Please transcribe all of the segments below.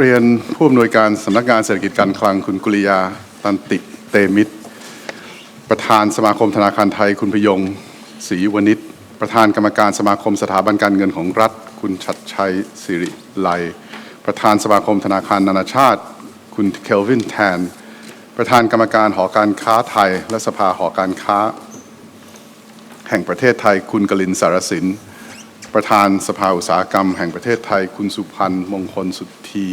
เรียนผู้อำนวยการสำนักงานเศรษฐกิจการคลังคุณกุลิยาตันติเตมิตร ประธานสมาคมธนาคารไทย คุณพยงศรีวณิชประธานกรรมการสมาคมสถาบันการเงินของรัฐ คุณชัดชัยสิริไลประธานสมาคมธนาคารนานาชาติ คุณเคลวินแทน ประธานกรรมการหอการค้าไทย และสภาหอการค้า แห่งประเทศไทยคุณกลินสารสิน ประธานสภาอุตสาหกรรมแห่งประเทศไทย คุณสุพันธ์มงคลสุทธี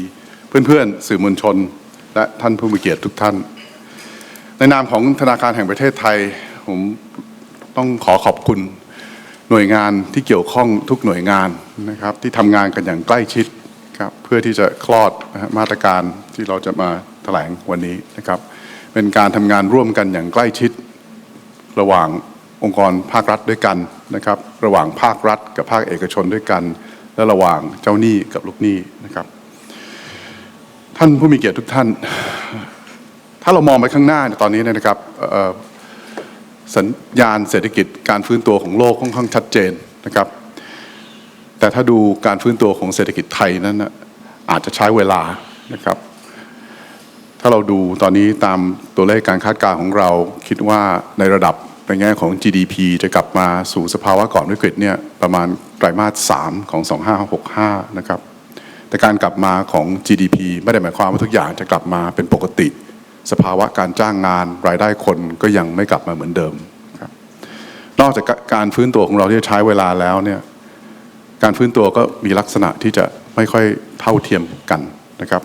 เพื่อนๆ สื่อมวลชน และท่านผู้มีเกียรติทุกท่าน ในนามของธนาคารแห่งประเทศไทย ผมต้องขอขอบคุณหน่วยงานที่เกี่ยวข้องทุกหน่วยงานนะครับ ที่ทำงานกันอย่างใกล้ชิดครับเพื่อที่จะคลอดมาตรการที่เราจะมาแถลงวันนี้นะครับ เป็นการทำงานร่วมกันอย่างใกล้ชิดระหว่าง องค์กรภาครัฐด้วยกันนะครับ ระหว่างภาครัฐกับภาคเอกชนด้วยกัน และระหว่างเจ้าหนี้กับลูกหนี้นะครับ ท่านผู้มีเกียรติทุกท่าน ถ้าเรามองไปข้างหน้าตอนนี้เนยนะครับสัญญาณเศรษฐกิจการฟื้นตัวของโลกค่อนข้างชัดเจนนะครับ แต่ถ้าดูการฟื้นตัวของเศรษฐกิจไทยนั้นอาจจะใช้เวลานะครับ ถ้าเราดูตอนนี้ตามตัวเลขการคาดการณ์ของเราคิดว่าในระดับ ในแง่ของ GDP จะกลับมาสู่สภาวะก่อนวิกฤตเนี่ยประมาณไตรมาส 3 ของ 2565 นะครับ แต่การกลับมาของ GDP ไม่ได้หมายความว่าทุกอย่างจะกลับมาเป็นปกติ สภาวะการจ้างงานรายได้คนก็ยังไม่กลับมาเหมือนเดิมครับนอกจากการฟื้นตัวของเราที่ใช้เวลาแล้วเนี่ยการฟื้นตัวก็มีลักษณะที่จะไม่ค่อยเท่าเทียมกันนะครับ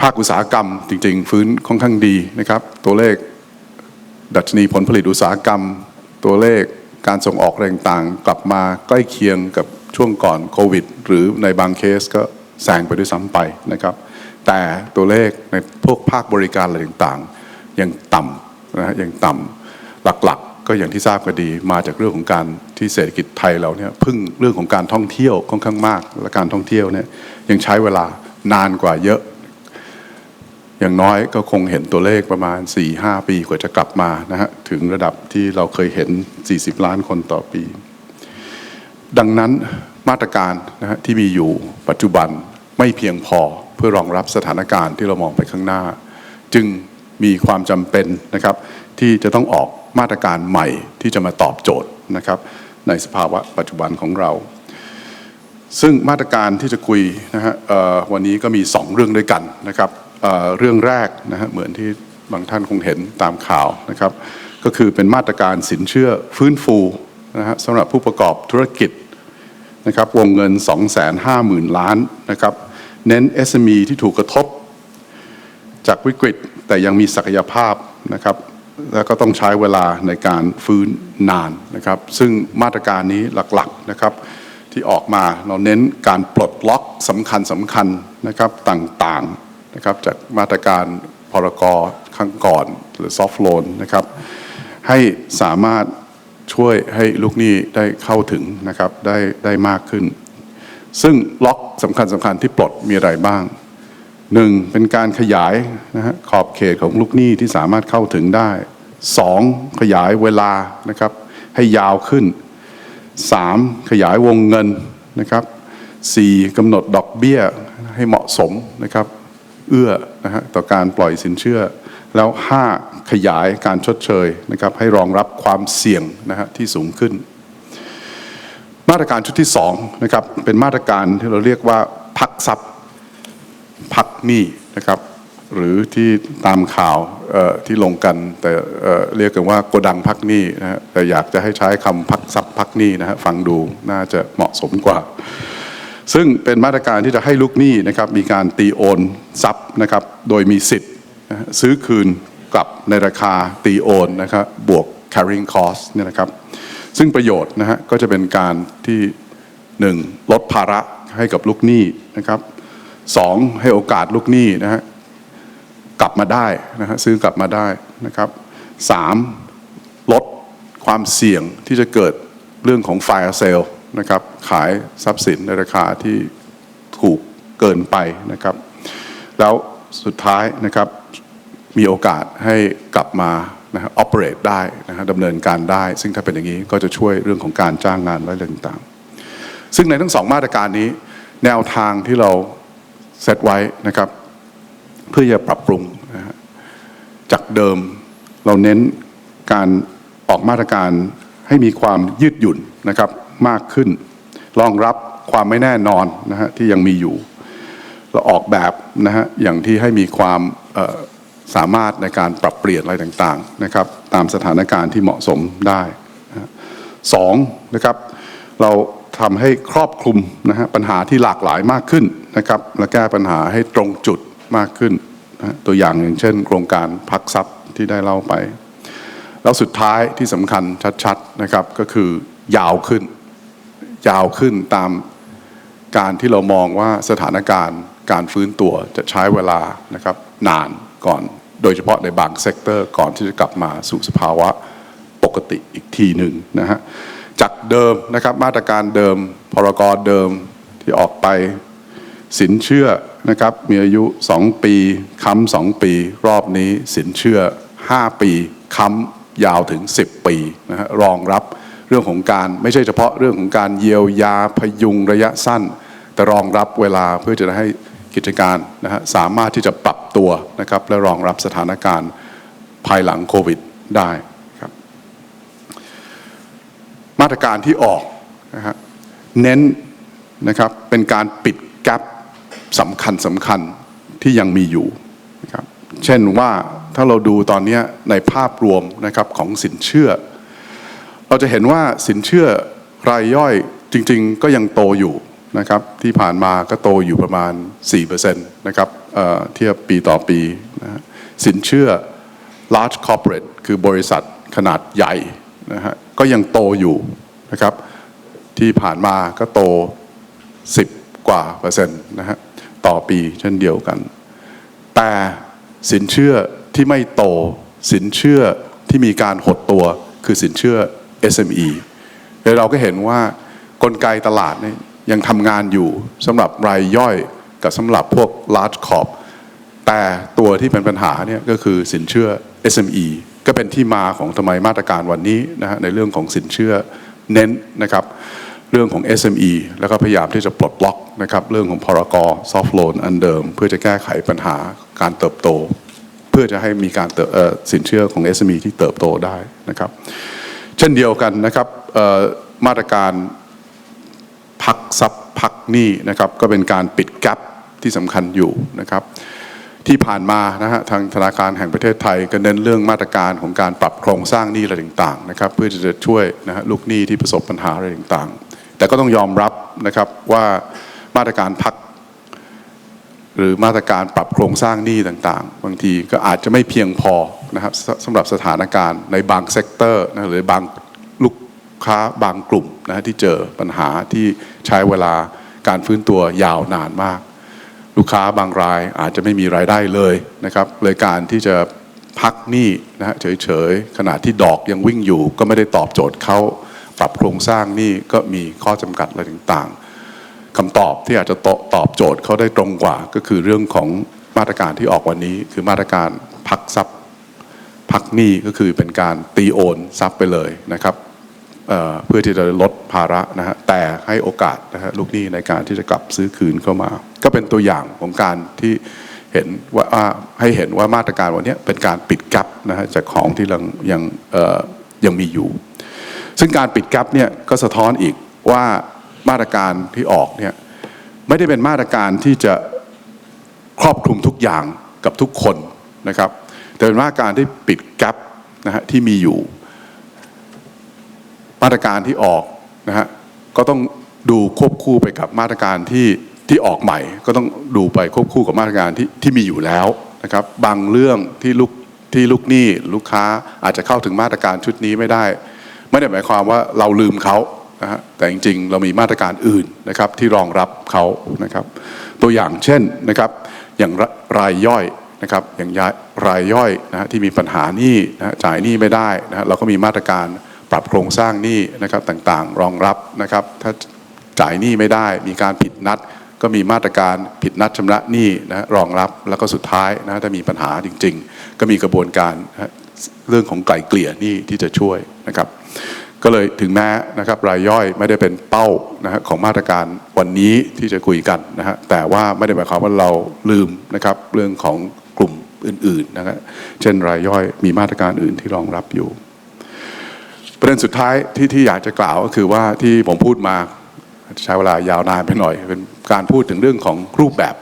ภาคอุตสาหกรรมจริง ๆ ฟื้นค่อนข้างดีนะครับ ตัวเลข ดัชนีผลผลิตอุตสาหกรรม ตัวเลขการส่งออกแรงต่างกลับมาใกล้เคียงกับช่วงก่อนโควิด หรือในบางเคสก็แซงไปด้วยซ้ำไปนะครับ แต่ตัวเลขในพวกภาคบริการอะไรต่างๆ ยังต่ำนะฮะยังต่ำหลักๆ ก็อย่างที่ทราบกันดีมาจากเรื่องของการที่เศรษฐกิจไทยเราเนี่ยพึ่งเรื่องของการท่องเที่ยวค่อนข้างมาก และการท่องเที่ยวเนี่ยยังใช้เวลานานกว่าเยอะ อย่างน้อยก็คงเห็นตัวเลขประมาณ 4-5 ปีกว่าจะกลับมานะฮะถึงระดับที่เราเคยเห็น 40 ล้านคนต่อปี ดังนั้นมาตรการนะฮะที่มีอยู่ปัจจุบันไม่เพียงพอเพื่อรองรับสถานการณ์ที่เรามองไปข้างหน้า จึงมีความจำเป็นนะครับ ที่จะต้องออกมาตรการใหม่ที่จะมาตอบโจทย์นะครับในสภาวะปัจจุบันของเรา ซึ่งมาตรการที่จะคุยนะฮะวันนี้ก็มี 2 เรื่องด้วยกันนะครับ เรื่องแรกนะฮะเหมือนที่บางท่านคงเห็นตามข่าวนะครับ ก็คือเป็นมาตรการสินเชื่อฟื้นฟูนะฮะสำหรับผู้ประกอบธุรกิจนะครับวงเงิน 250,000 ล้านนะครับเน้น SME ที่ถูกกระทบ จากวิกฤตแต่ยังมีศักยภาพนะครับแล้วก็ต้องใช้เวลาในการฟื้นนานนะครับ ซึ่งมาตรการนี้หลักๆนะครับที่ออกมาเราเน้นการปลดล็อกสำคัญสำคัญนะครับต่างๆ นะครับจากมาตรการพรกครั้งก่อนหรือซอฟ t ์โลนนะครับให้สามารถช่วยให้ลูกหนี้ได้เข้าถึงนะครับได้ได้มากขึ้น ซึ่งล็อกสำคัญสำคัญที่ปลดมีอะไรบ้างหนึ่งเป็นการขยายนะฮะขอบเขตของลูกหนี้ที่สามารถเข้าถึงได้สองขยายเวลานะครับให้ยาวขึ้นสามขยายวงเงินนะครับสี่กำหนดดอกเบี้ยให้เหมาะสมนะครับ เอื้อนะฮะต่อการปล่อยสินเชื่อ แล้วห้าขยายการชดเชยนะครับให้รองรับความเสี่ยงนะฮะที่สูงขึ้น มาตรการชุดที่สองนะครับเป็นมาตรการที่เราเรียกว่าพักทรัพย์พักหนี้นะครับหรือที่ตามข่าวที่ลงกันแต่เอ่อเรียกกันว่าโกดังพักหนี้นะฮะแต่อยากจะให้ใช้คำพักทรัพย์พักหนี้นะฮะฟังดูน่าจะเหมาะสมกว่า ซึ่งเป็นมาตรการที่จะให้ลูกหนี้นะครับมีการตีโอนทรัพย์นะครับโดยมีสิทธิ์ซื้อคืนกลับในราคาตีโอนนะครับบวก carrying cost เนี่ยนะครับซึ่งประโยชน์นะฮะก็จะเป็นการที่หนึ่งลดภาระให้กับลูกหนี้นะครับสองให้โอกาสลูกหนี้นะฮะกลับมาได้นะฮะซื้อกลับมาได้นะครับสามลดความเสี่ยงที่จะเกิดเรื่องของ fire sale นะครับขายทรัพย์สินในราคาที่ถูกเกินไปนะครับ แล้วสุดท้ายนะครับมีโอกาสให้กลับมานะฮะ operate ได้นะฮะดำเนินการได้ ซึ่งถ้าเป็นอย่างนี้ก็จะช่วยเรื่องของการจ้างงานและเรื่องต่างๆ ซึ่งในทั้งสองมาตรการนี้ แนวทางที่เราเซตไว้นะครับ เพื่อจะปรับปรุงนะฮะจากเดิมเราเน้นการออกมาตรการให้มีความยืดหยุ่นนะครับ มากขึ้น รองรับความไม่แน่นอนนะฮะที่ยังมีอยู่ เราออกแบบนะฮะอย่างที่ให้มีความสามารถในการปรับเปลี่ยนอะไรต่างๆนะครับ ตามสถานการณ์ที่เหมาะสมได้สองนะครับ เราทำให้ครอบคลุมนะฮะปัญหาที่หลากหลายมากขึ้นนะครับและแก้ปัญหาให้ตรงจุดมากขึ้นนะตัวอย่างอย่างเช่น โครงการพักทรัพย์ที่ได้เล่าไป แล้วสุดท้ายที่สำคัญชัดๆนะครับก็คือยาวขึ้น ยาวขึ้นตามการที่เรามองว่าสถานการณ์การฟื้นตัวจะใช้เวลานะครับนานก่อนโดยเฉพาะในบางเซกเตอร์ก่อนที่จะกลับมาสู่สภาวะปกติอีกทีหนึ่งนะฮะจากเดิมนะครับมาตรการเดิมพรกเดิมที่ออกไปสินเชื่อนะครับมีอายุ 2 ปีค้ำ2ปี รอบนี้สินเชื่อ 5 ปีค้ำยาวถึง 10 ปีนะฮะรองรับ เรื่องของการไม่ใช่เฉพาะเรื่องของการเยียวยาพยุงระยะสั้น แต่รองรับเวลาเพื่อจะให้กิจการนะฮะสามารถที่จะปรับตัวนะครับและรองรับสถานการณ์ภายหลังโควิดได้ครับมาตรการที่ออกนะฮะเน้นนะครับเป็นการปิดแกลบสำคัญสำคัญที่ยังมีอยู่นะครับเช่นว่าถ้าเราดูตอนนี้ในภาพรวมนะครับของสินเชื่อ เราจะเห็นว่าสินเชื่อรายย่อยจริง ๆ ก็ยังโตอยู่นะครับที่ผ่านมาก็โตอยู่ประมาณ 4%นะครับเเทียบปีต่อปีนะฮะสินเชื่อ large corporate คือบริษัทขนาดใหญ่นะฮะก็ยังโตอยู่นะครับที่ผ่านมาก็โต 10 กว่าเปอร์เซ็นต์นะฮะต่อปีเช่นเดียวกัน แต่สินเชื่อที่ไม่โตสินเชื่อที่มีการหดตัวคือสินเชื่อ SME แล้วเราก็เห็นว่ากลไกตลาดเนี่ยยังทำงานอยู่สำหรับรายย่อยกับสำหรับพวก large corp แต่ตัวที่เป็นปัญหาเนี่ยก็คือสินเชื่อ SME ก็เป็นที่มาของทำไมมาตรการวันนี้นะฮะในเรื่องของสินเชื่อเน้นนะครับเรื่องของ SME แล้วก็พยายามที่จะปลดล็อกนะครับเรื่องของพรก soft loan อันเดิม เพื่อจะแก้ไขปัญหาการเติบโต เพื่อจะให้มีการเติบเอ่อสินเชื่อของ SME ที่เติบโตได้นะครับ เช่นเดียวกันนะครับมาตรการพักทรัพย์พักหนี้นะครับก็เป็นการปิดแกลบที่สำคัญอยู่นะครับ ที่ผ่านมานะฮะทางธนาคารแห่งประเทศไทย ก็เน้นเรื่องมาตรการของการปรับโครงสร้างหนี้อะไรต่างๆนะครับ เพื่อจะช่วยนะฮะลูกหนี้ที่ประสบปัญหาอะไรต่างๆ แต่ก็ต้องยอมรับนะครับว่ามาตรการพัก หรือมาตรการปรับโครงสร้างหนี้ต่างๆ บางทีก็อาจจะไม่เพียงพอ นะครับสำหรับสถานการณ์ในบางเซกเตอร์นะหรือบางลูกค้าบางกลุ่มนะที่เจอปัญหาที่ใช้เวลาการฟื้นตัวยาวนานมาก ลูกค้าบางรายอาจจะไม่มีรายได้เลยนะครับเลยการที่จะพักหนี้นะฮะเฉยๆขณะที่ดอกยังวิ่งอยู่ ก็ไม่ได้ตอบโจทย์เขาปรับโครงสร้างหนี้ก็มีข้อจำกัดอะไรต่างๆคำตอบที่อาจจะตตอบโจทย์เขาได้ตรงกว่า ก็คือเรื่องของมาตรการที่ออกวันนี้ คือมาตรการพักทรัพย์ พักหนี้ก็คือเป็นการตีโอนทรัพย์ไปเลยนะครับเเพื่อที่จะลดภาระนะฮะแต่ให้โอกาสนะฮะลูกหนี้ในการที่จะกลับซื้อคืนเข้ามา ก็เป็นตัวอย่างของการที่เห็นว่าาให้เห็นว่ามาตรการวันนี้เป็นการปิดกั๊บนะฮะจากของที่ยังยังยังมีอยู่ ซึ่งการปิดกั๊บเนี่ยก็สะท้อนอีกว่ามาตรการที่ออกเนี่ยไม่ได้เป็นมาตรการที่จะครอบคลุมทุกอย่างกับทุกคนนะครับ แต่เป็นมาตรการที่ปิดแกลบนะฮะที่มีอยู่ มาตรการที่ออกนะฮะก็ต้องดูควบคู่ไปกับมาตรการที่ที่ออกใหม่ ก็ต้องดูไปควบคู่กับมาตรการที่ที่มีอยู่แล้วนะครับ บางเรื่องที่ลูกที่ลูกหนี้ลูกค้าอาจจะเข้าถึงมาตรการชุดนี้ไม่ได้ ไม่ได้หมายความว่าเราลืมเขานะฮะแต่จริงๆ เรามีมาตรการอื่นนะครับที่รองรับเขานะครับ ตัวอย่างเช่นนะครับอย่างรายย่อย นะครับอย่างรายย่อยนะที่มีปัญหาหนี้นะจ่ายหนี้ไม่ได้นะเราก็มีมาตรการปรับโครงสร้างหนี้นะครับต่างๆ รองรับนะครับถ้าจ่ายหนี้ไม่ได้มีการผิดนัด ก็มีมาตรการผิดนัดชำระหนี้นะรองรับแล้วก็สุดท้ายนะถ้ามีปัญหาจริง ๆ ก็มีกระบวนการนะเรื่องของไกล่เกลี่ยหนี้ที่จะช่วยนะครับก็เลยถึงแม้นะครับรายย่อยไม่ได้เป็นเป้านะฮะของมาตรการวันนี้ที่จะคุยกันนะฮะแต่ว่าไม่ได้หมายความว่าเราลืมนะครับเรื่องของ อื่นๆนะครับเช่นรายย่อยมีมาตรการอื่นที่รองรับอยู่ ประเด็นสุดท้ายที่ที่อยากจะกล่าวก็คือว่าที่ผมพูดมาใช้เวลายาวนานไปหน่อย เป็นการพูดถึงเรื่องของรูปแบบ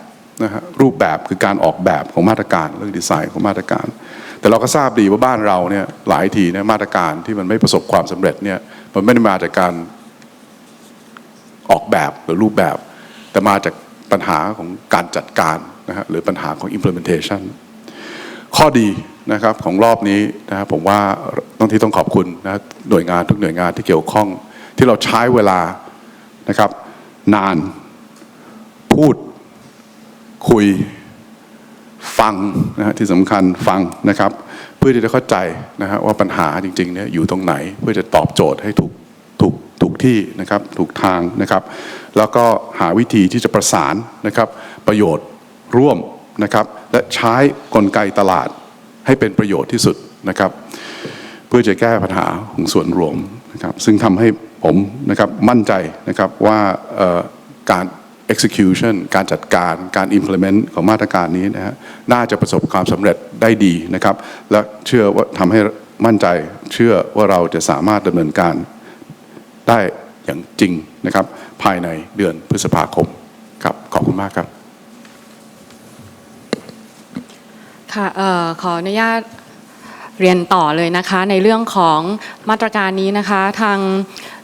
นะฮะรูปแบบคือการออกแบบของมาตรการเรื่องดีไซน์ของมาตรการ แต่เราก็ทราบดีว่าบ้านเราเนี่ยหลายทีเนี่ยมาตรการที่มันไม่ประสบความสำเร็จเนี่ยมันไม่ได้มาจากการออกแบบหรือรูปแบบ แต่มาจากปัญหาของการจัดการนะฮะหรือปัญหาของ implementation ข้อดีนะครับของรอบนี้นะครับผมว่าต้องที่ต้องขอบคุณนะหน่วยงานทุกหน่วยงานที่เกี่ยวข้อง ที่เราใช้เวลานะครับ นาน พูด คุย ฟังนะฮะที่สำคัญฟังนะครับ เพื่อที่จะเข้าใจนะฮะว่าปัญหาจริงๆเนี่ยอยู่ตรงไหน เพื่อจะตอบโจทย์ให้ถูกถูกถูกที่นะครับถูกทางนะครับ แล้วก็หาวิธีที่จะประสานนะครับ ประโยชน์ร่วม นะครับและใช้กลไกตลาดให้เป็นประโยชน์ที่สุดนะครับ เพื่อจะแก้ปัญหาของส่วนรวมนะครับซึ่งทำให้ผมนะครับมั่นใจนะครับว่าการ execution การจัดการการ implement ของมาตรการนี้นะฮะน่าจะประสบความสำเร็จได้ดีนะครับ และเชื่อว่าทำให้มั่นใจเชื่อว่าเราจะสามารถดำเนินการได้อย่างจริงนะครับ ภายในเดือนพฤษภาคมครับขอบคุณมากครับ ค่ะออขออนุญาตเรียนต่อเลยนะคะ ในเรื่องของมาตรการนี้นะคะ ทาง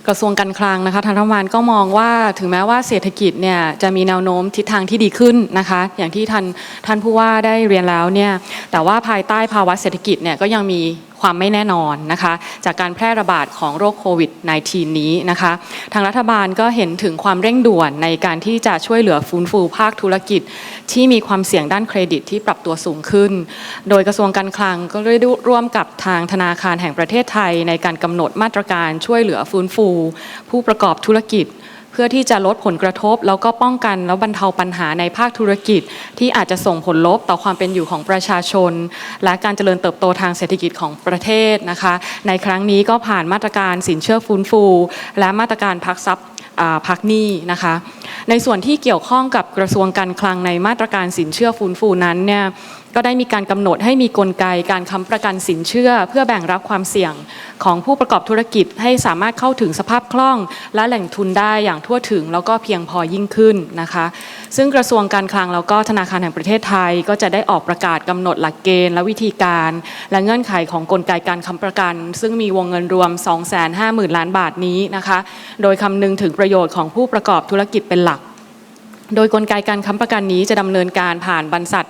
กระทรวงการคลังนะคะทางรัฐบาลก็มองว่าถึงแม้ว่าเศรษฐกิจเนี่ยจะมีแนวโน้มทิศทางที่ดีขึ้นนะคะ อย่างที่ท่านท่านผู้ว่าได้เรียนแล้วเนี่ยแต่ว่าภายใต้ภาวะเศรษฐกิจเนี่ยก็ยังมี ความไม่แน่นอนนะคะ จากการแพร่ระบาดของโรคโควิด -19 นี้นะคะ ทางรัฐบาลก็เห็นถึงความเร่งด่วนในการที่จะช่วยเหลือฟื้นฟูภาคธุรกิจ ที่มีความเสี่ยงด้านเครดิตที่ปรับตัวสูงขึ้น โดยกระทรวงการคลังก็ได้ร่วมกับทางธนาคารแห่งประเทศไทย ในการกำหนดมาตรการช่วยเหลือฟื้นฟู ผู้ประกอบธุรกิจ เพื่อที่จะลดผลกระทบ แล้วก็ป้องกันแล้วบรรเทาปัญหาในภาคธุรกิจ ที่อาจจะส่งผลลบต่อความเป็นอยู่ของประชาชน และการเจริญเติบโตทางเศรษฐกิจของประเทศนะคะ ในครั้งนี้ก็ผ่านมาตรการสินเชื่อฟื้นฟู และมาตรการพักทรัพย์พักหนี้นะคะ ในส่วนที่เกี่ยวข้องกับกระทรวงการคลังในมาตรการสินเชื่อฟื้นฟูนั้นเนี่ย ก็ได้มีการกำหนดให้มีกลไกการค้ำประกันสินเชื่อ เพื่อแบ่งรับความเสี่ยงของผู้ประกอบธุรกิจให้สามารถเข้าถึงสภาพคล่อง และแหล่งทุนได้อย่างทั่วถึงแล้วก็เพียงพอยิ่งขึ้นนะคะ ซึ่งกระทรวงการคลังแล้วก็ธนาคารแห่งประเทศไทย ก็จะได้ออกประกาศกำหนดหลักเกณฑ์และวิธีการ และเงื่อนไขของกลไกการค้ำประกัน ซึ่งมีวงเงินรวม 250,000 ล้านบาทนี้นะคะ โดยคำนึงถึงประโยชน์ของผู้ประกอบธุรกิจเป็นหลัก โดยกลไกการค้ำประกันนี้จะดำเนินการผ่านบรรษัท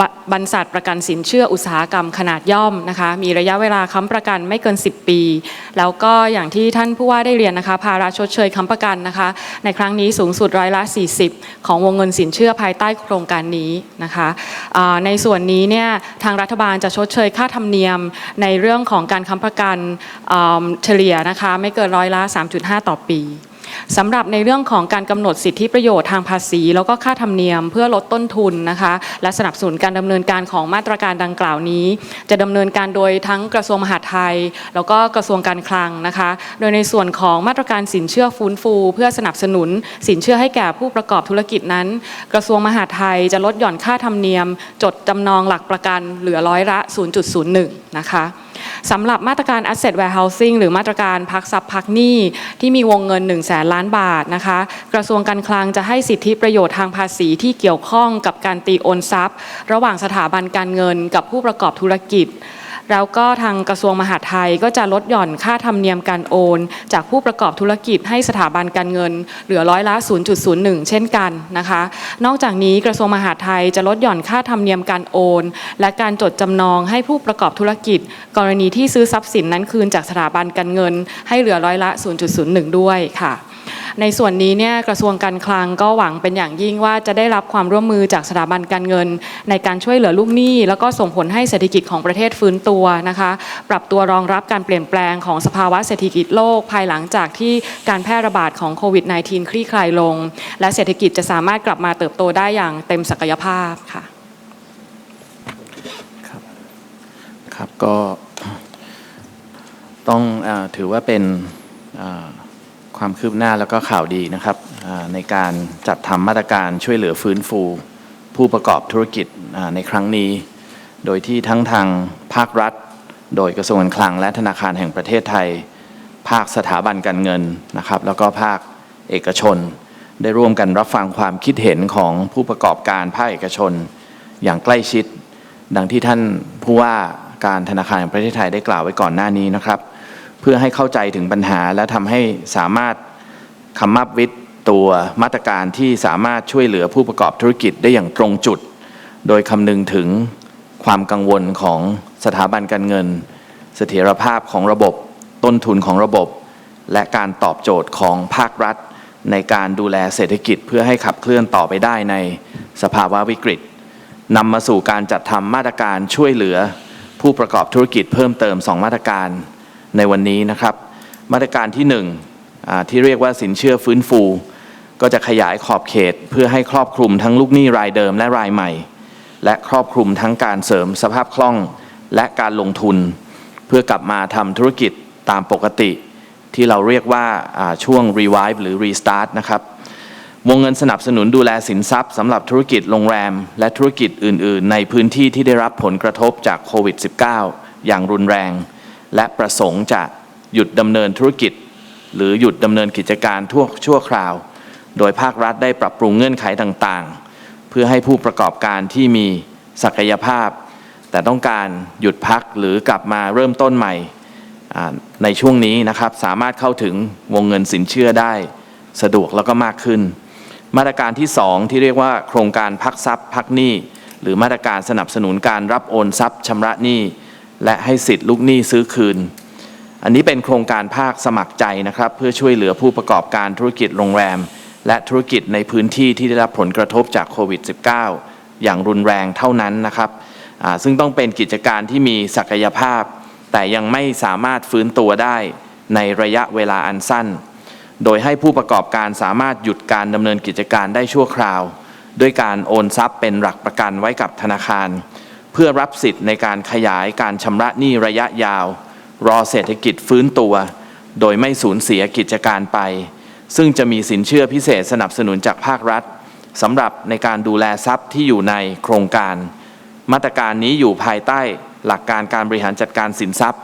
บบรรษัทประกันสินเชื่ออุตสาหกรรมขนาดย่อมนะคะ มีระยะเวลาค้ำประกันไม่เกิน 10 ปี แล้วก็อย่างที่ท่านผู้ว่าได้เรียนนะคะ ภาระชดเชยค้ำประกันนะคะ ในครั้งนี้สูงสุดร้อยละ 40 ของวงเงินสินเชื่อภายใต้โครงการนี้นะคะในส่วนนี้เนี่ยทางรัฐบาลจะชดเชยค่าธรรมเนียมในเรื่องของการค้ำประกันเฉลี่ยนะคะไม่เกินร้อยละ 3.5 ต่อปี สำหรับในเรื่องของการกำหนดสิทธิประโยชน์ทางภาษี แล้วก็ค่าธรรมเนียมเพื่อลดต้นทุนนะคะและสนับสนุนการดำเนินการของมาตรการดังกล่าวนี้ จะดำเนินการโดยทั้งกระทรวงมหาดไทย แล้วก็กระทรวงการคลังนะคะ โดยในส่วนของมาตรการสินเชื่อฟื้นฟู เพื่อสนับสนุนสินเชื่อให้แก่ผู้ประกอบธุรกิจนั้น กระทรวงมหาดไทยจะลดหย่อนค่าธรรมเนียม จดจำนองหลักประกันเหลือร้อยละ 0.01 นะคะ สำหรับมาตรการ asset warehousing หรือมาตรการพักทรัพย์พักหนี้ที่มีวงเงิน 1 0 0 0 0แสนล้านบาทนะคะ กระทรวงการคลังจะให้สิทธิประโยชน์ทางภาษีที่เกี่ยวข้องกับการตีโอนทรัพย์ ระหว่างสถาบันการเงินกับผู้ประกอบธุรกิจ แล้วก็ทางกระทรวงมหาดไทยก็จะลดหย่อนค่าธรรมเนียมการโอน จากผู้ประกอบธุรกิจให้สถาบันการเงิน เหลือร้อยละ 0.01 เช่นกันนะคะ นอกจากนี้กระทรวงมหาดไทยจะลดหย่อนค่าธรรมเนียมการโอน และการจดจำนองให้ผู้ประกอบธุรกิจ กรณีที่ซื้อทรัพย์สินนั้นคืนจากสถาบันการเงิน ให้เหลือร้อยละ 0.01 ด้วยค่ะ ในส่วนนี้เนี่ยกระทรวงการคลังก็หวังเป็นอย่างยิ่งว่าจะได้รับความร่วมมือจากสถาบันการเงิน ในการช่วยเหลือลูกหนี้ แล้วก็ส่งผลให้เศรษฐกิจของประเทศฟื้นตัวนะคะ ปรับตัวรองรับการเปลี่ยนแปลงของสภาวะเศรษฐกิจโลกภายหลังจากที่การแพร่ระบาดของโควิด -19 คลี่คลายลง และเศรษฐกิจจะสามารถกลับมาเติบโตได้อย่างเต็มศักยภาพค่ะครับครับก็ต้องอถือว่าเป็นอ่า ความคืบหน้าแล้วก็ข่าวดีนะครับในการจัดทำมาตรการช่วยเหลือฟื้นฟู ผู้ประกอบธุรกิจในครั้งนี้ โดยที่ทั้งทางภาครัฐ โดยกระทรวงการคลังและธนาคารแห่งประเทศไทย ภาคสถาบันการเงินนะครับ แล้วก็ภาคเอกชน ได้ร่วมกันรับฟังความคิดเห็นของผู้ประกอบการภาคเอกชน อย่างใกล้ชิด ดังที่ท่านผู้ว่าการธนาคารแห่งประเทศไทยได้กล่าวไว้ก่อนหน้านี้นะครับ เพื่อให้เข้าใจถึงปัญหา และทำให้สามารถคำมับวิทตัวมาตรการที่สามารถช่วยเหลือผู้ประกอบธุรกิจได้อย่างตรงจุด โดยคำนึงถึงความกังวลของสถาบันการเงิน เสถียรภาพของระบบ ต้นทุนของระบบ และการตอบโจทย์ของภาครัฐ ในการดูแลเศรษฐกิจเพื่อให้ขับเคลื่อนต่อไปได้ในสภาวะวิกฤตนำมาสู่การจัดทำมาตรการช่วยเหลือ ผู้ประกอบธุรกิจเพิ่มเติม 2 มาตรการ ในวันนี้นะครับ มาตรการที่1อ่าที่เรียกว่าสินเชื่อฟื้นฟู ก็จะขยายขอบเขตเพื่อให้ครอบคลุมทั้งลูกหนี้รายเดิมและรายใหม่ และครอบคลุมทั้งการเสริมสภาพคล่องและการลงทุน เพื่อกลับมาทำธุรกิจตามปกติ ที่เราเรียกว่าอ่าช่วง revive หรือ restart นะครับวงเงินสนับสนุนดูแลสินทรัพย์สำหรับธุรกิจโรงแรม และธุรกิจอื่น ๆ ในพื้นที่ที่ได้รับผลกระทบจากโควิด -19 อย่างรุนแรง และประสงค์จะหยุดดำเนินธุรกิจ หรือหยุดดำเนินกิจการทั่วชั่วคราว โดยภาครัฐได้ปรับปรุงเงื่อนไขต่างๆ เพื่อให้ผู้ประกอบการที่มีศักยภาพ แต่ต้องการหยุดพักหรือกลับมาเริ่มต้นใหม่ในช่วงนี้นะครับสามารถเข้าถึงวงเงินสินเชื่อได้สะดวกแล้วก็มากขึ้น มาตรการที่ 2 ที่เรียกว่าโครงการพักทรัพย์พักหนี้ หรือมาตรการสนับสนุนการรับโอนทรัพย์ชำระหนี้ และให้สิทธิ์ลูกหนี้ซื้อคืน อันนี้เป็นโครงการภาคสมัครใจนะครับ เพื่อช่วยเหลือผู้ประกอบการธุรกิจโรงแรม และธุรกิจในพื้นที่ที่ได้รับผลกระทบจากโควิด -19 อย่างรุนแรงเท่านั้นนะครับซึ่งต้องเป็นกิจการที่มีศักยภาพ แต่ยังไม่สามารถฟื้นตัวได้ในระยะเวลาอันสั้น โดยให้ผู้ประกอบการสามารถหยุดการดำเนินกิจการได้ชั่วคราว ด้วยการโอนทรัพย์เป็นหลักประกันไว้กับธนาคาร เพื่อรับสิทธิ์ในการขยายการชำระหนี้ระยะยาว รอเศรษฐกิจฟื้นตัว โดยไม่สูญเสียกิจการไป ซึ่งจะมีสินเชื่อพิเศษสนับสนุนจากภาครัฐสำหรับในการดูแลทรัพย์ที่อยู่ในโครงการ มาตรการนี้อยู่ภายใต้หลักการการบริหารจัดการสินทรัพย์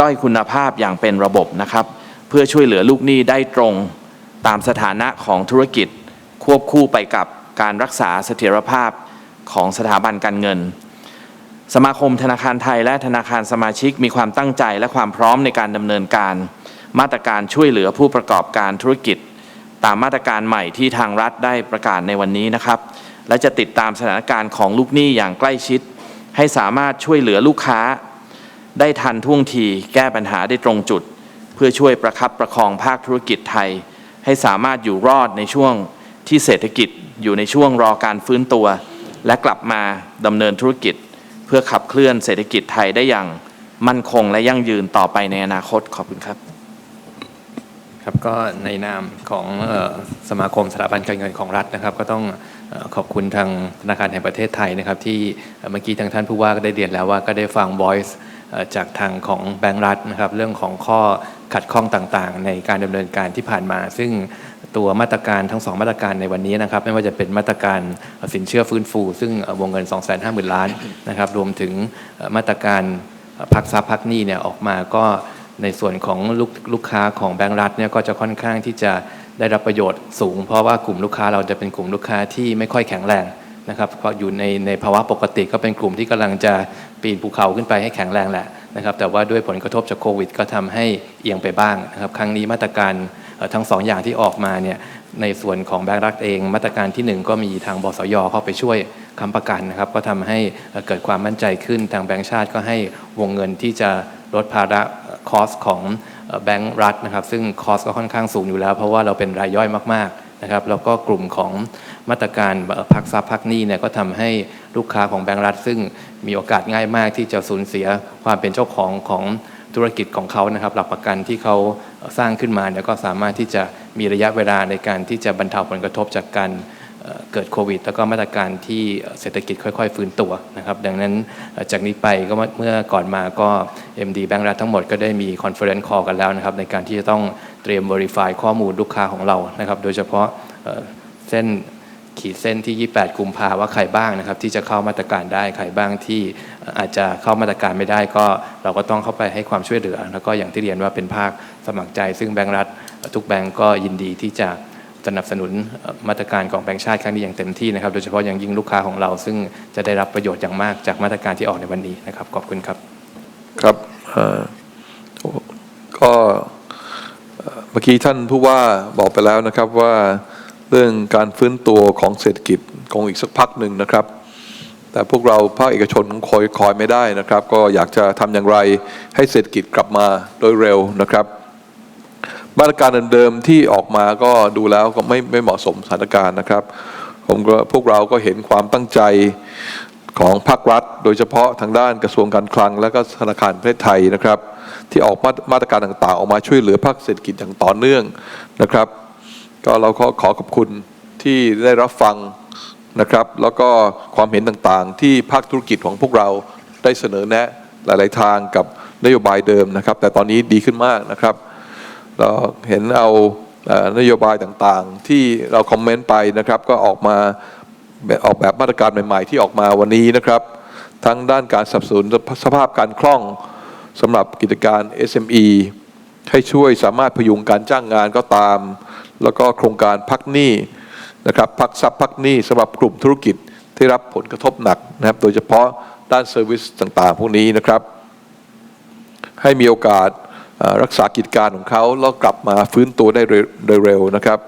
ด้อยคุณภาพอย่างเป็นระบบนะครับ เพื่อช่วยเหลือลูกหนี้ได้ตรงตามสถานะของธุรกิจ ควบคู่ไปกับการรักษาเสถียรภาพของสถาบันการเงิน สมาคมธนาคารไทยและธนาคารสมาชิกมีความตั้งใจและความพร้อมในการดำเนินการ มาตรการช่วยเหลือผู้ประกอบการธุรกิจ ตามมาตรการใหม่ที่ทางรัฐได้ประกาศในวันนี้นะครับ และจะติดตามสถานการณ์ของลูกหนี้อย่างใกล้ชิด ให้สามารถช่วยเหลือลูกค้า ได้ทันท่วงทีแก้ปัญหาได้ตรงจุด เพื่อช่วยประคับประคองภาคธุรกิจไทย ให้สามารถอยู่รอดในช่วงที่เศรษฐกิจอยู่ในช่วงรอการฟื้นตัว และกลับมาดำเนินธุรกิจ เพื่อขับเคลื่อนเศรษฐกิจไทยได้อย่างมั่นคงและยั่งยืนต่อไปในอนาคตขอบคุณครับ ครับก็ในนามของสมาคมสถาบันการเงินของรัฐนะครับ ก็ต้องขอบคุณทางธนาคารแห่งประเทศไทยนะครับ ที่เมื่อกี้ทางท่านผู้ว่าก็ได้เรียนแล้วว่าก็ได้ฟัง voice เอ่อจากทางของแบงก์รัฐนะครับ เรื่องของข้อ ขัดข้องต่างๆ ในการดำเนินการที่ผ่านมา ซึ่งตัวมาตรการทั้งสองมาตรการในวันนี้นะครับ ไม่ว่าจะเป็นมาตรการสินเชื่อฟื้นฟู ซึ่งเอ่อวงเงิน 250,000 ล้านนะครับ รวมถึงมาตรการพักทรัพย์พักหนี้เนี่ยออกมาก็ในส่วนของลูกลูกค้าของแบงก์รัฐเนี่ยก็จะค่อนข้างที่จะได้รับประโยชน์สูง เพราะว่ากลุ่มลูกค้าเราจะเป็นกลุ่มลูกค้าที่ไม่ค่อยแข็งแรงนะครับเพราะอยู่ในในภาวะปกติก็เป็นกลุ่มที่กำลังจะปีนภูเขาขึ้นไปให้แข็งแรงแหละ นะครับแต่ว่าด้วยผลกระทบจากโควิด ก็ทำให้เอียงไปบ้างนะครับครั้งนี้มาตรการทั้งสองอย่างที่ออกมาเนี่ยในส่วนของแบงก์รัฐเอง มาตรการที่หนึ่งก็มีทางบสยเข้าไปช่วยค้ำประกันนะครับก็ทำให้เกิดความมั่นใจขึ้นทางแบงก์ชาติก็ให้วงเงินที่จะลดภาระคอสของแบงก์รัฐนะครับซึ่งคอสก็ค่อนข้างสูงอยู่แล้ว เพราะว่าเราเป็นรายย่อยมากๆ นะครับแล้วก็กลุ่มของมาตรการพักทรัพย์พักหนี้เนี่ยก็ทำให้ลูกค้าของแบงก์รัฐ ซึ่งมีโอกาสง่ายมากที่จะสูญเสียความเป็นเจ้าของของธุรกิจของเขานะครับ หลักประกันที่เขาสร้างขึ้นมาเนี่ยก็สามารถที่จะมีระยะเวลาในการที่จะบรรเทาผลกระทบจากการเกิดโควิด แล้วก็มาตรการที่เศรษฐกิจค่อย ๆ ฟื้นตัวนะครับ ดังนั้นจากนี้ไปก็เมื่อก่อนมาก็ MD แบงก์รัฐทั้งหมดก็ได้มีคอนเฟอเรนซ์คอลกันแล้วนะครับ ในการที่จะต้อง เตรียม Verify ข้อมูลลูกค้าของเรานะครับ โดยเฉพาะเเส้นขีดเส้นที่ 28 กุมภาว่าใครบ้างนะครับ ที่จะเข้ามาตรการได้ใครบ้างที่อาจจะเข้ามาตรการไม่ได้ก็เราก็ต้องเข้าไปให้ความช่วยเหลือ แล้วก็อย่างที่เรียนว่าเป็นภาคสมัครใจ ซึ่งแบงก์รัฐ ทุกแบงก์ก็ยินดีที่จะสนับสนุนมาตรการของแบงก์ชาติครั้งนี้อย่างเต็มที่นะครับ โดยเฉพาะอย่างยิ่งลูกค้าของเรา ซึ่งจะได้รับประโยชน์อย่างมากจากมาตรการที่ออกในวันนี้นะครับขอบคุณครับครับก็ มื่อกี้ท่านผู้ว่าบอกไปแล้วนะครับว่าเรื่องการฟื้นตัวของเศรษฐกิจคงอีกสักพักหนึ่งนะครับ แต่พวกเราภาคเอกชนคอยคอยไม่ได้นะครับ ก็อยากจะทำอย่างไรให้เศรษฐกิจกลับมาโดยเร็วนะครับมาตรการเดิมๆที่ออกมาก็ดูแล้วก็ไม่ไม่เหมาะสมสถานการณ์นะครับ ผมก็พวกเราก็เห็นความตั้งใจ ของภาครัฐ โดยเฉพาะทางด้านกระทรวงการคลัง และก็ธนาคารประเทศไทยนะครับ ที่ออกมามาตรการต่างๆ ออกมาช่วยเหลือภาคเศรษฐกิจอย่างต่อเนื่องนะครับ ก็เราขอขอขอบคุณที่ได้รับฟังนะครับ แล้วก็ความเห็นต่างๆ ที่ภาคธุรกิจของพวกเราได้เสนอแนะหลาย ๆ ทางกับนโยบายเดิมนะครับ แต่ตอนนี้ดีขึ้นมากนะครับเราเห็นเอานโยบายต่างๆ ที่เราคอมเมนต์ไปนะครับ ก็ออกมา ออกแบบมาตรการใหม่ ๆ ที่ออกมาวันนี้นะครับ ทั้งด้านการสนับสนุนสภาพการคล่องสำหรับกิจการ SME ให้ช่วยสามารถพยุงการจ้างงานก็ตาม แล้วก็โครงการพักหนี้นะครับพักทรัพย์พักหนี้สำหรับกลุ่มธุรกิจที่รับผลกระทบหนักนะครับ โดยเฉพาะด้านเซอร์วิสต่างๆ พวกนี้นะครับ ให้มีโอกาสรักษากิจการของเขาแล้วกลับมาฟื้นตัวได้เร็วโดยเร็วนะครับ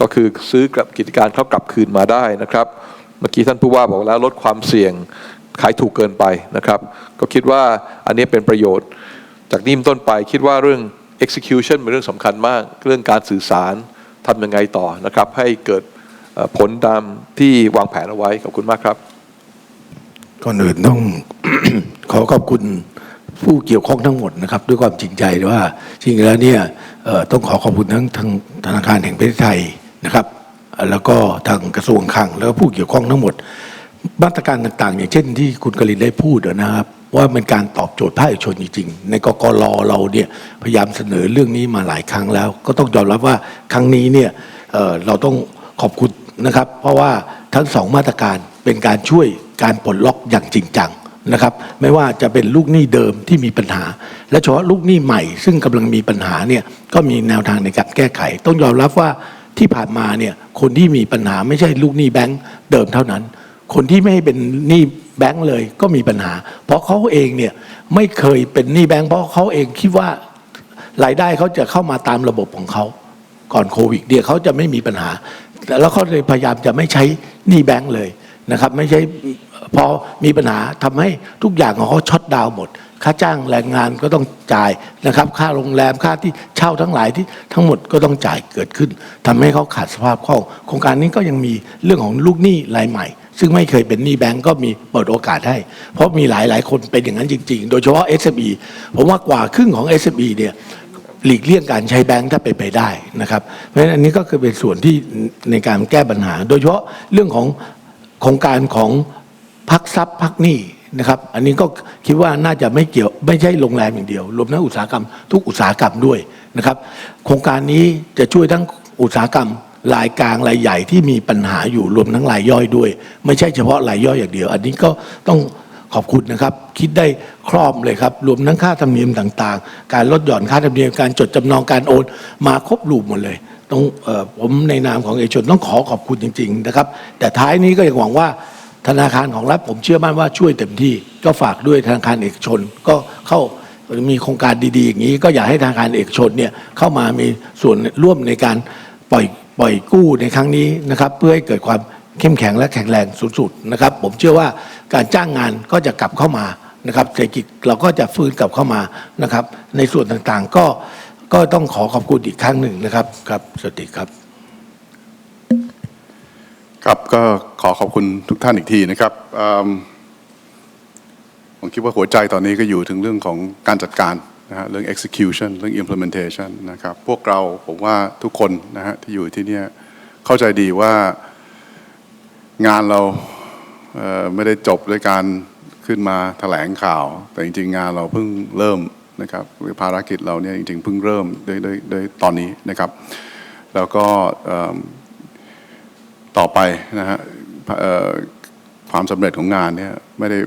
ก็คือซื้อกลับกิจการเขากลับคืนมาได้นะครับ เมื่อกี้ท่านผู้ว่าบอกแล้วลดความเสี่ยงขายถูกเกินไปนะครับ ก็คิดว่าอันนี้เป็นประโยชน์ จากนี้ต้นไปคิดว่าเรื่อง execution เป็นเรื่องสำคัญมาก เรื่องการสื่อสารทำยังไงต่อนะครับ ให้เกิดผลตามที่วางแผนเอาไว้ขอบคุณมากครับก่อนอื่นต้องขอขอบคุณผู้เกี่ยวข้องทั้งหมดนะครับ ด้วยความจริงใจว่าจริงแล้วเนี่ยต้องขอขอบคุณทั้งทางธนาคารแห่งประเทศไทย นะครับ แล้วก็ทางกระทรวงคลังแล้วก็ผู้เกี่ยวข้องทั้งหมด มาตรการต่างๆ อย่างเช่นที่คุณกลินได้พูดนะครับ ว่าเป็นการตอบโจทย์ภาคเอกชนจริงๆ ในกกรเราเนี่ยพยายามเสนอเรื่องนี้มาหลายครั้งแล้ว ก็ต้องยอมรับว่าครั้งนี้เนี่ยเเราต้องขอบคุณนะครับ เพราะว่าทั้งสองมาตรการเป็นการช่วยการปลดล็อกอย่างจริงจังนะครับไม่ว่าจะเป็นลูกหนี้เดิมที่มีปัญหา และเฉพาะลูกหนี้ใหม่ ซึ่งกำลังมีปัญหาเนี่ยก็มีแนวทางในการแก้ไข ต้องยอมรับว่า ที่ผ่านมาเนี่ยคนที่มีปัญหาไม่ใช่ลูกหนี้แบงก์เดิมเท่านั้น คนที่ไม่เป็นหนี้แบงก์เลยก็มีปัญหา เพราะเขาเองเนี่ยไม่เคยเป็นหนี้แบงก์เพราะเขาเองคิดว่ารายได้เขาจะเข้ามาตามระบบของเขาก่อนโควิดเนี่ยเขาจะไม่มีปัญหา แล้วเขาเลยพยายามจะไม่ใช้หนี้แบงก์เลยนะครับ ไม่ใช่พอมีปัญหาทำให้ทุกอย่างของเขาช็อตดาวน์หมด ค่าจ้างแรงงานก็ต้องจ่ายนะครับ ค่าโรงแรมค่าที่เช่าทั้งหลายที่ทั้งหมดก็ต้องจ่ายเกิดขึ้นทำให้เขาขาดสภาพคล่องโครงการนี้ก็ยังมีเรื่องของลูกหนี้รายใหม่ ซึ่งไม่เคยเป็นหนี้แบงก์ก็มีเปิดโอกาสให้ เพราะมีหลายหลายคนเป็นอย่างนั้นจริง ๆ โดยเฉพาะ SME ผมว่ากว่าครึ่งของ SME เนี่ยหลีกเลี่ยงการใช้แบงค์ถ้าเป็นไปได้นะครับ เพราะฉะนั้นอันนี้ก็คือเป็นส่วนที่ในการแก้ปัญหา โดยเฉพาะเรื่องของโครงการของพักทรัพย์พักหนี้ นะครับ อันนี้ก็คิดว่าน่าจะไม่เกี่ยวไม่ใช่โรงแรมอย่างเดียว รวมทั้งอุตสาหกรรม ทุกอุตสาหกรรมด้วยนะครับ โครงการนี้จะช่วยทั้งอุตสาหกรรมรายกลางรายใหญ่ที่มีปัญหาอยู่รวมทั้งรายย่อยด้วย ไม่ใช่เฉพาะรายย่อยอย่างเดียว อันนี้ก็ต้องขอบคุณนะครับ คิดได้ครอบเลยครับ รวมทั้งค่าธรรมเนียมต่างๆ การลดหย่อนค่าธรรมเนียมการจดจำนองการโอนมาครบรูปหมดเลยต้องออผมในนามของเอกชนต้องขอขอบคุณจริง ๆ นะครับ แต่ท้ายนี้ก็ยังหวังว่า ธนาคารของรัฐผมเชื่อมั่นว่าช่วยเต็มที่ก็ฝากด้วยธนาคารเอกชน ก็เข้ามีโครงการดีๆอย่างนี้ ก็อยากให้ธนาคารเอกชนเนี่ยเข้ามามีส่วนร่วมในการปล่อยปล่อยกู้ในครั้งนี้นะครับ เพื่อให้เกิดความเข้มแข็งและแข็งแรงสุดๆนะครับ ผมเชื่อว่าการจ้างงานก็จะกลับเข้ามานะครับเศรษฐกิจเราก็จะฟื้นกลับเข้ามานะครับ ในส่วนต่างๆก็ก็ต้องขอขอบคุณอีกครั้งหนึ่งนะครับครับสวัสดีครับ ครับก็ขอขอบคุณทุกท่านอีกทีนะครับผมคิดว่าหัวใจตอนนี้ก็อยู่ถึงเรื่องของการจัดการนะฮะเรื่อง execution เรื่อง implementation นะครับพวกเราผมว่าทุกคนนะฮะที่อยู่ที่นี่เข้าใจดีว่างานเราเไม่ได้จบด้วยการขึ้นมาแถลงข่าว แต่จริง ๆ งานเราเพิ่งเริ่มนะครับภารกิจเราเนี่ยจริง ๆ เพิ่งเริ่มด้วยด้วยด้วยตอนนี้นะครับ แล้วก็ ต่อไปนะฮะความสำเร็จของงานเนี่ยไม่ได้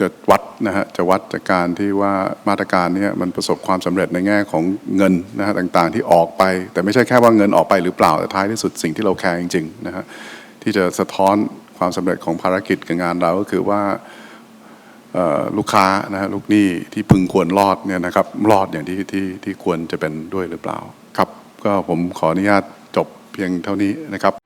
จะวัดนะฮะจะวัดจากการที่ว่ามาตรการเนี่ยมันประสบความสำเร็จในแง่ของเงินนะฮะต่างๆที่ออกไป แต่ไม่ใช่แค่ว่าเงินออกไปหรือเปล่าแต่ท้ายที่สุดสิ่งที่เราแคร์จริงๆนะฮะที่จะสะท้อนความสำเร็จของภารกิจกับงานเราก็คือว่าลูกค้านะฮะลูกหนี้ที่พึงควรรอดเนี่ยนะครับรอดอย่างที่ที่ที่ควรจะเป็นด้วยหรือเปล่า ครับ ก็ผมขออนุญาตจบเพียงเท่านี้นะครับ